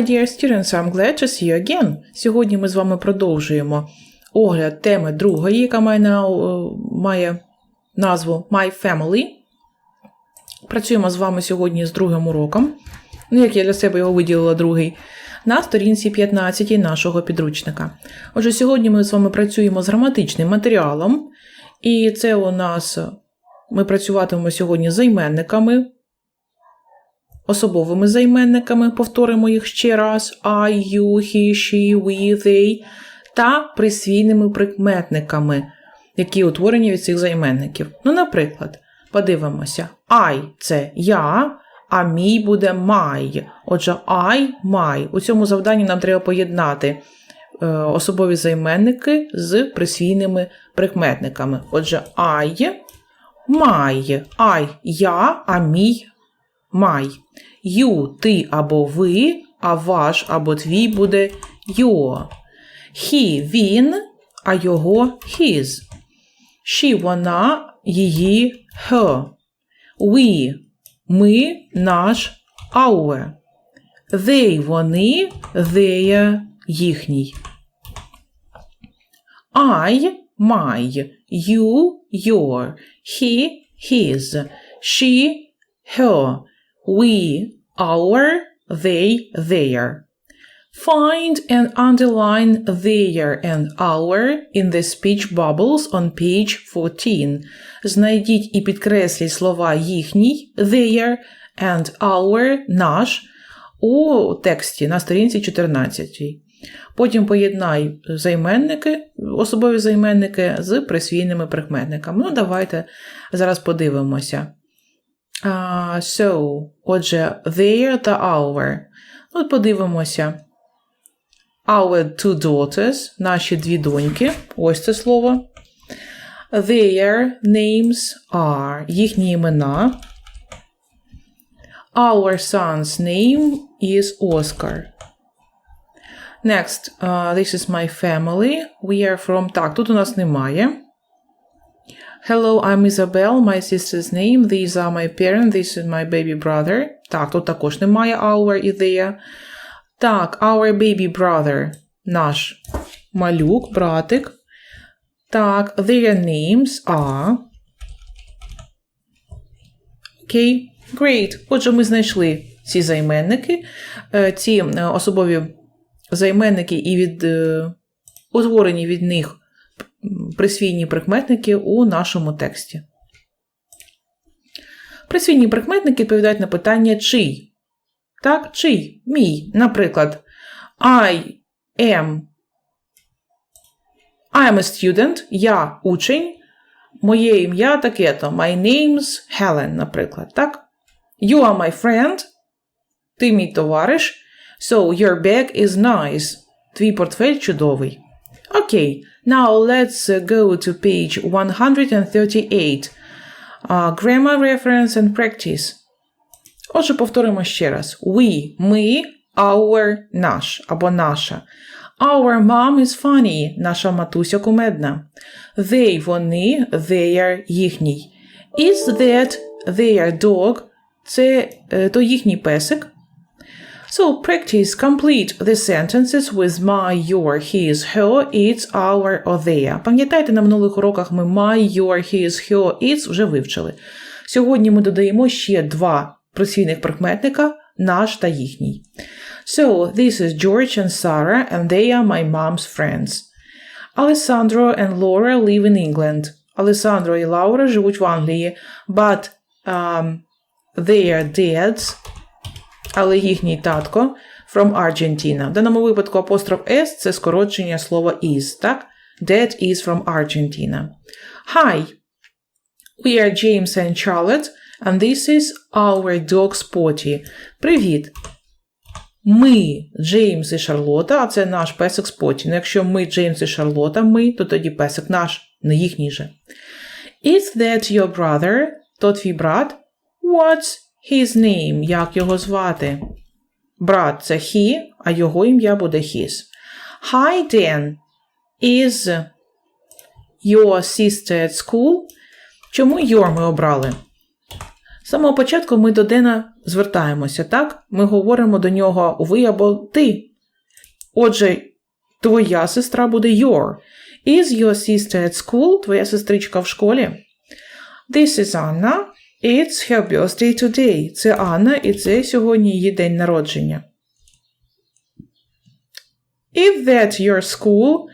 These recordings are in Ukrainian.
Hi, dear students, I'm glad to see you again. Сьогодні ми з вами продовжуємо огляд теми другої, яка має, на, має назву My Family. Працюємо з вами сьогодні з другим уроком. Ну, як я для себе його виділила другий, на сторінці 15 нашого підручника. Отже, сьогодні ми з вами працюємо з граматичним матеріалом, і це у нас ми працюватимемо сьогодні з займенниками, особовими займенниками, повторимо їх ще раз: I, you, he, she, we, they, та присвійними прикметниками, які утворені від цих займенників. Ну, наприклад, подивимося: I це я, а мій буде my. Отже, I, my. У цьому завданні нам треба поєднати е, особові займенники з присвійними прикметниками. Отже, I, my. I я, а мій май. You – ти або ви, а ваш або твій буде your. He – він, а його his. She – вона, її her. We – ми, наш our. They – вони, their – їхній. I – my. You – your. He – his. She – her. We, our, they, their. Find and underline their and our in the speech bubbles on page 14. Знайдіть і підкресліть слова їхній, their, and our, наш, у тексті на сторінці 14. Потім поєднай займенники, особові займенники з присвійними прикметниками. Ну, давайте зараз подивимося. Uh, so, отже, their та our. Ну, подивимося. Our two daughters, наші дві доньки. Ось це слово. Their names are. Їхні імена. Our son's name is Oscar. Next, uh, this is my family. We are from. Так, тут у нас немає. Hello, I'm Isabel, my sister's name. These are my parents, this is my baby brother. Так, тут також немає our і their. Так, our baby brother. Наш малюк, братик. Так, their names are. Окей, okay. great. Отже, ми знайшли ці займенники, ці особові займенники і від утворені від них присвійні прикметники у нашому тексті. Присвійні прикметники відповідають на питання чий. Так, чий? Мій. Наприклад, I am I am a student, я учень. Моє ім'я таке-то. My name's Helen, наприклад. Так? You are my friend. Ти мій товариш. So, your bag is nice. Твій портфель чудовий. Окей. Now let's go to page 138. Uh, grammar reference and practice. Отже, повторимо ще раз. We – ми, our – наш або наша. Our mom is funny. Наша матуся кумедна. They – вони, their – їхній. Is that their dog? Це то їхній песик. So practice complete the sentences with my, your, his, her, its, our or their. Пам'ятаєте, на минулих уроках ми my, your, his, her, its вже вивчили. Сьогодні ми додаємо ще два присвійних прикметника наш та їхній. So, this is George and Sarah, and they are my mom's friends. Alessandro and Laura live in England. Alessandro і Лаура живуть в Англії, but um, their dads але їхній татко from Argentina. В даному випадку апостроф S це скорочення слова is, так? Dad is from Argentina. Hi. We are James and Charlotte, and this is our dog Spotty. Привіт. Ми Джеймс і Шарлота, а це наш песик Споті. Ну, якщо ми Джеймс і Шарлота, ми, то тоді песик наш, не їхній же. Is that your brother? То твій брат? What's His name, як його звати? Брат це he, а його ім'я буде his. Hi, Dan. Is your sister at school? Чому your ми обрали? З самого початку ми до Дена звертаємося, так? Ми говоримо до нього ви або ти. Отже, твоя сестра буде your. Is your sister at school? Твоя сестричка в школі. This is Anna. It's her birthday today. Це Анна, і це сьогодні її день народження. If that's your school,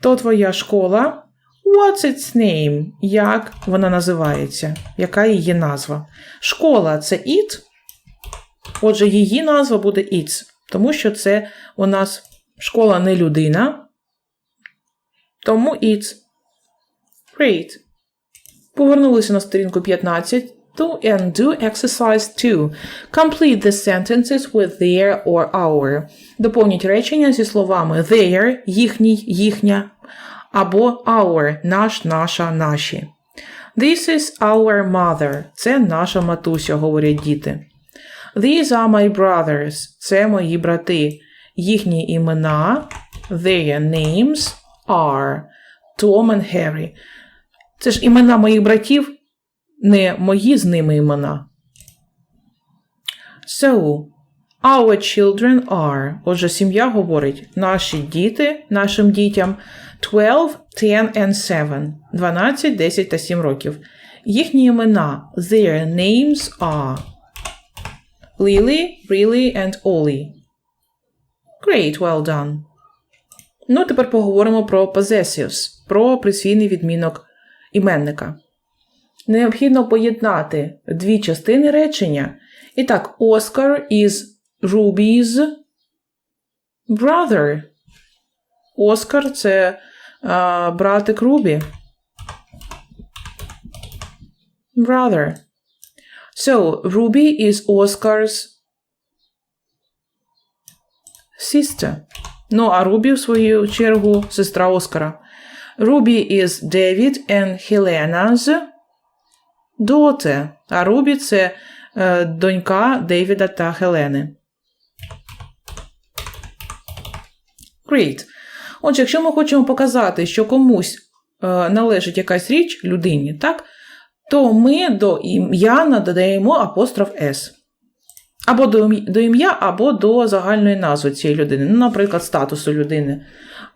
то твоя школа. What's its name? Як вона називається? Яка її назва? Школа це it. Отже, її назва буде its, тому що це у нас школа не людина. Тому it's. Great. Повернулися на сторінку 15. Do and do exercise 2. Complete the sentences with their or our. Доповніть речення зі словами their, їхній, їхня, або our, наш, наша, наші. This is our mother. Це наша матуся, говорять діти. These are my brothers. Це мої брати. Їхні імена, their names are Tom and Harry. Це ж імена моїх братів, не мої з ними імена. So, our children are. Отже, сім'я говорить наші діти, нашим дітям 12, 10 and 7. 12, 10 та 7 років. Їхні імена their names are Lily, Really and Ollie. Great, well done. Ну, тепер поговоримо про possessives, про присвійний відмінок іменника. Необхідно поєднати дві частини речення. І так, Oscar is Ruby's brother. Оскар це а, братик Рубі. Brother. So, Ruby is Oscar's sister. Ну, а Рубі, в свою чергу, сестра Оскара. Ruby is David and Helena's daughter. А Рубі це е, донька Дейвіда та Хелени. Great. Отже, якщо ми хочемо показати, що комусь е, належить якась річ людині, так, то ми до ім'я додаємо апостроф S. Або до, ім'я, або до загальної назви цієї людини. Ну, наприклад, статусу людини.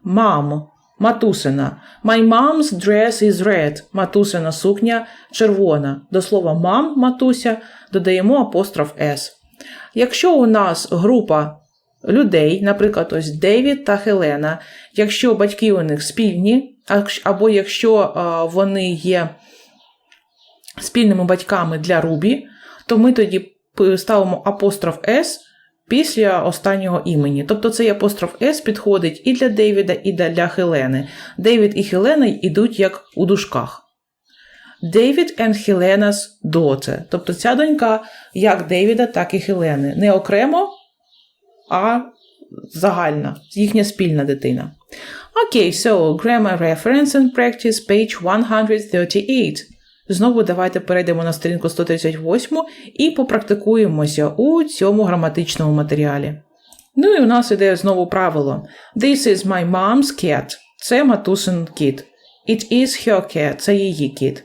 Мам, матусина. My mom's dress is red. Матусина сукня червона. До слова мам, матуся, додаємо апостроф S. Якщо у нас група людей, наприклад, ось Девід та Хелена, якщо батьки у них спільні, або якщо вони є спільними батьками для Рубі, то ми тоді ставимо апостроф S після останнього імені. Тобто цей апостроф S підходить і для Дейвіда, і для Хелени. Дейвід і Хелена йдуть як у дужках. David and Helena's daughter. Тобто ця донька як Дейвіда, так і Хелени. Не окремо, а загальна, їхня спільна дитина. Окей, okay, so grammar reference and practice page 138. Знову давайте перейдемо на сторінку 138 і попрактикуємося у цьому граматичному матеріалі. Ну і у нас іде знову правило. This is my mom's cat. Це матусин кіт. It is her cat. Це її кіт.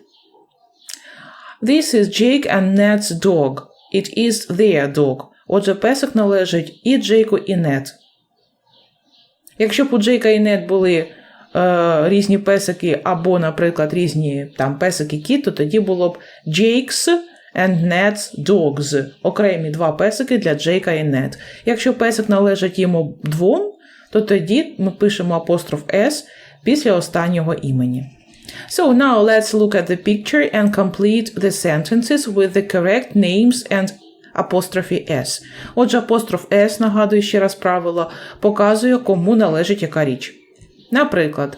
This is Jake and Ned's dog. It is their dog. Отже, песик належить і Джейку, і Нед. Якщо б у Джейка і Нед були е, різні песики, або, наприклад, різні там песики кіт, то тоді було б Jake's and Ned's dogs. Окремі два песики для Джейка і Нед. Якщо песик належить йому двом, то тоді ми пишемо апостроф S після останнього імені. So now let's look at the picture and complete the sentences with the correct names and apostrophe S. Отже, апостроф S, нагадую ще раз правило, показує, кому належить яка річ. Наприклад,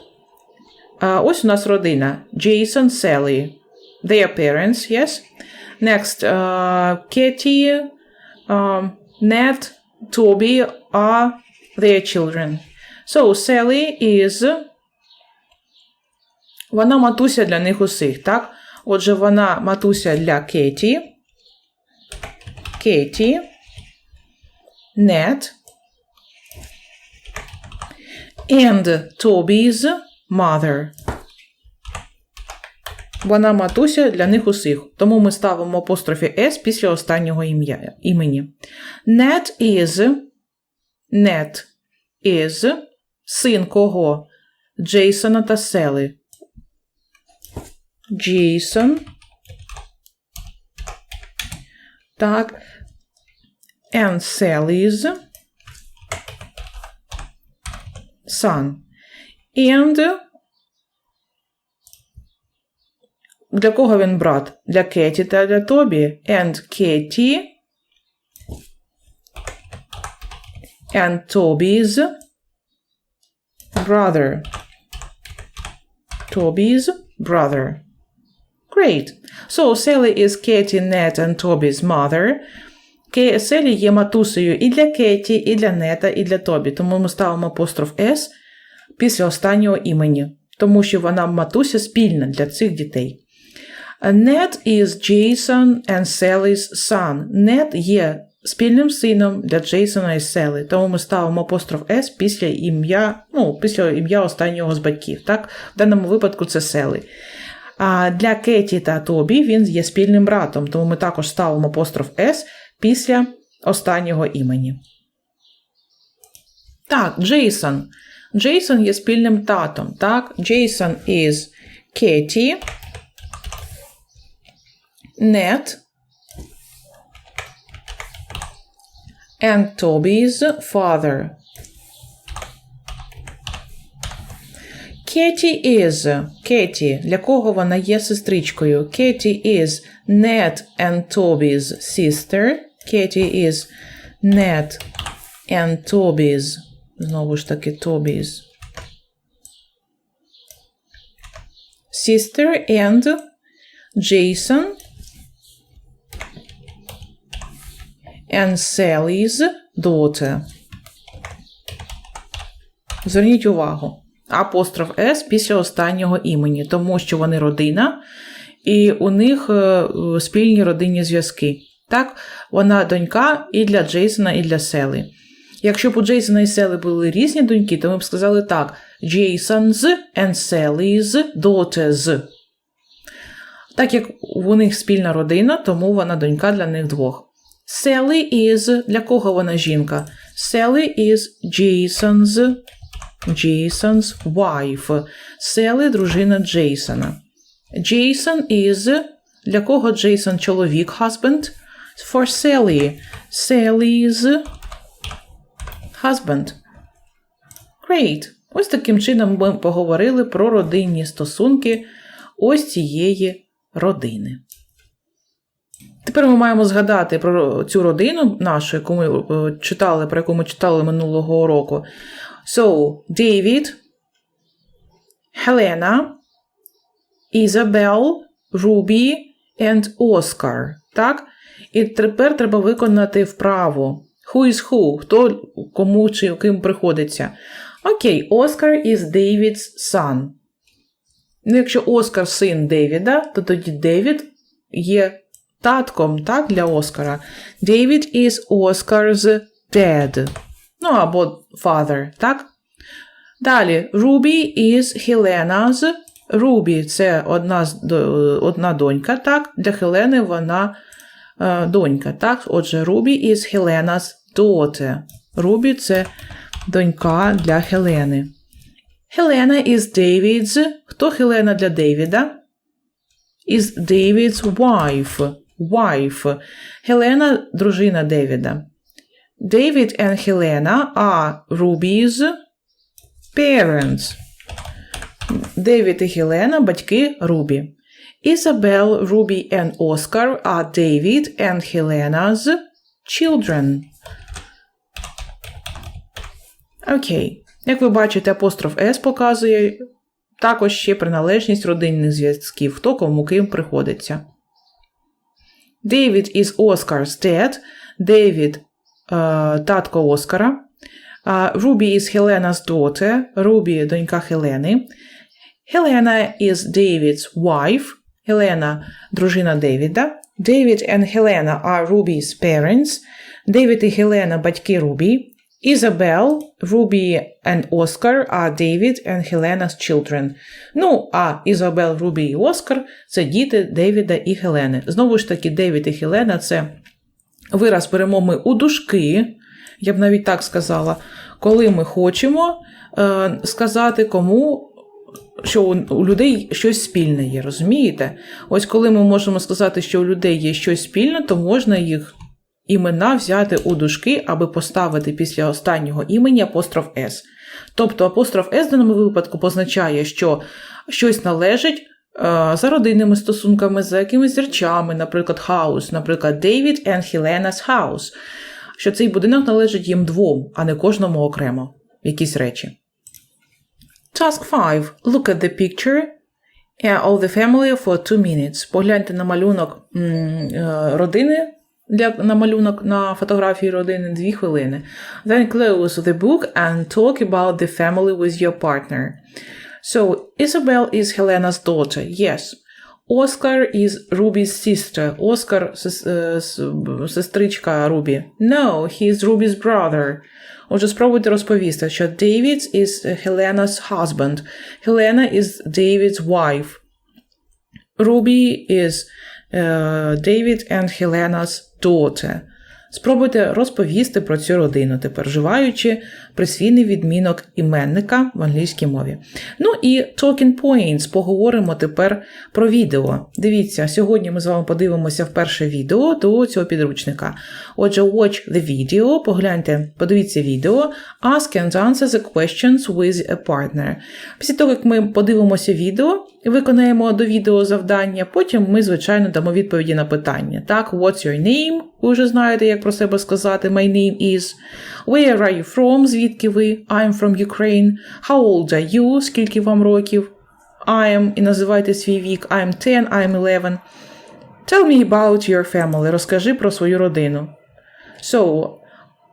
ось у нас родина Jason, Sally. Their parents, yes. Next, uh, Katie, um, Ned, Toby are their children. So, Sally is. Вона матуся для них усіх, так? Отже, вона матуся для Кеті. Кеті. Ned and Toby's mother. Вона матуся для них усіх. Тому ми ставимо апострофі S після останнього ім'я, імені. Ned is Ned is син кого? Джейсона та Сели. Джейсон. Так. And Sally's son. And для кого він брат? Для Кеті та для Тобі. And Katie and Toby's brother. Toby's brother. Great. So Sally is Katie, Ned and Toby's mother. Селі є матусею і для Кеті, і для Нета, і для Тобі. Тому ми ставимо апостроф S після останнього імені, тому що вона матуся спільна для цих дітей. Ned is Jason and Sally's son. Ned є спільним сином для Джейсона і Селі, тому ми ставимо апостроф S після ім'я, ну, після ім'я останнього з батьків. Так? В даному випадку це Селі. А для Кеті та Тобі він є спільним братом, тому ми також ставимо апостроф S після останнього імені. Так, Джейсон. Джейсон є спільним татом. Так, Джейсон is Кеті. Ned and Toby's father. Кеті is. Кеті. Для кого вона є сестричкою? Кеті is Ned and Toby's sister. Кеті is Ned and Toby's. Знову ж таки, Toby's. Sister and Jason and Sally's daughter. Зверніть увагу. Апостроф С після останнього імені, тому що вони родина, і у них е, спільні родинні зв'язки. Так, вона донька і для Джейсона, і для Селі. Якщо б у Джейсона і Селі були різні доньки, то ми б сказали так: Jason's and Sally's daughters. Так як у них спільна родина, тому вона донька для них двох. Sally is для кого вона жінка? Sally is Jason's Jason's wife. Sally – дружина Джейсона. Jason is для кого Джейсон чоловік husband? For Sally. Sally's husband. Great. Ось таким чином ми поговорили про родинні стосунки ось цієї родини. Тепер ми маємо згадати про цю родину нашу, яку ми е, читали, про яку ми читали минулого року. So, David, Helena, Isabel, Ruby and Oscar. Так? І тепер треба виконати вправу. Who is who? Хто кому чи ким приходиться. Окей, Oscar is David's son. Ну, якщо Оскар син Девіда, то тоді Девід є татком так, для Оскара. David is Oscar's dad. Ну, або father, так? Далі, Ruby is Helena's. Ruby – це одна, одна донька, так? Для Хелени вона донька, так? Отже, Ruby is Helena's daughter. Ruby – це донька для Хелени. Helena is David's. Хто Хелена для Девіда? Is David's wife. Wife. Хелена – дружина Девіда. David and Helena are Ruby's parents. Девід і Хелена – батьки Рубі. Isabel, Ruby and Oscar are David and Helena's children. Окей. Як ви бачите, апостроф S показує також ще приналежність родинних зв'язків, хто кому ким приходиться. David is Oscar's dad. David е, татко Оскара. А, Ruby is Helena's daughter. Ruby – донька Хелени. Helena is David's wife. Helena – дружина Девіда. David and Helena are Ruby's parents. David і Helena – батьки Рубі. Isabel, Ruby and Oscar are David and Helena's children. Ну, а Ізабел, Рубі і Оскар це діти Девіда і Хелени. Знову ж таки, Девід і Хелена це вираз беремо ми у дужки, я б навіть так сказала, коли ми хочемо е, сказати кому. Що у, людей щось спільне є, розумієте? Ось коли ми можемо сказати, що у людей є щось спільне, то можна їх імена взяти у дужки, аби поставити після останнього імені апостроф S. Тобто апостроф S в даному випадку позначає, що щось належить е, за родинними стосунками, за якимись речами, наприклад, house, наприклад, David and Helena's house, що цей будинок належить їм двом, а не кожному окремо, якісь речі. Task 5. Look at the picture uh, of the family for two minutes. Погляньте на малюнок м, е, родини для на малюнок на фотографії родини дві хвилини. Then close the book and talk about the family with your partner. So Isabel is Helena's daughter. Yes. Oscar is Ruby's sister. Е, с- сестричка Рубі. No, he is Ruby's brother. Отже, спробуйте розповісти, що David is Helena's husband. Helena is David's wife. Ruby is е, David and Helena's daughter. Спробуйте розповісти про цю родину, тепер вживаючи присвійний відмінок іменника в англійській мові. Ну і talking points. Поговоримо тепер про відео. Дивіться, сьогодні ми з вами подивимося вперше відео до цього підручника. Отже, watch the video, погляньте, подивіться відео, ask and answer the questions with a partner. Після того, як ми подивимося відео і виконаємо до відео завдання, потім ми, звичайно, дамо відповіді на питання. Так, what's your name? Ви вже знаєте, як про себе сказати. My name is. Where are you from? Звідки ви? I'm from Ukraine. How old are you? Скільки вам років? I am. І називайте свій вік. I'm 10, I'm 11. Tell me about your family. Розкажи про свою родину. So,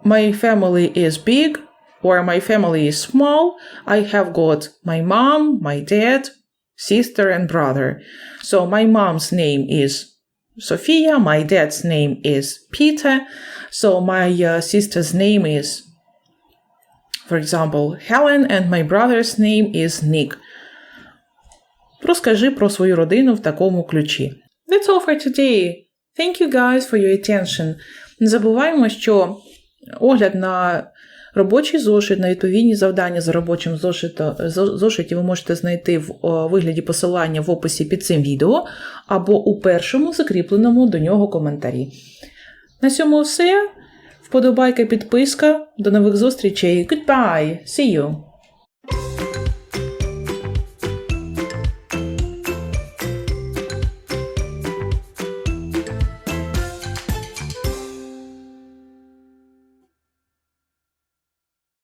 my family is big or my family is small. I have got my mom, my dad, sister, and brother. So, my mom's name is Sophia. My dad's name is Peter. So, my uh, sister's name is, for example, Helen, and my brother's name is Nick. Розкажи про свою родину в такому ключі. That's all for today. Thank you guys for your attention. Не забуваємо, що огляд на робочий зошит, на відповідні завдання за робочим зошито, зо- зошиті ви можете знайти в вигляді посилання в описі під цим відео або у першому закріпленому до нього коментарі. На цьому все. Вподобайка, підписка. До нових зустрічей. Goodbye. See you.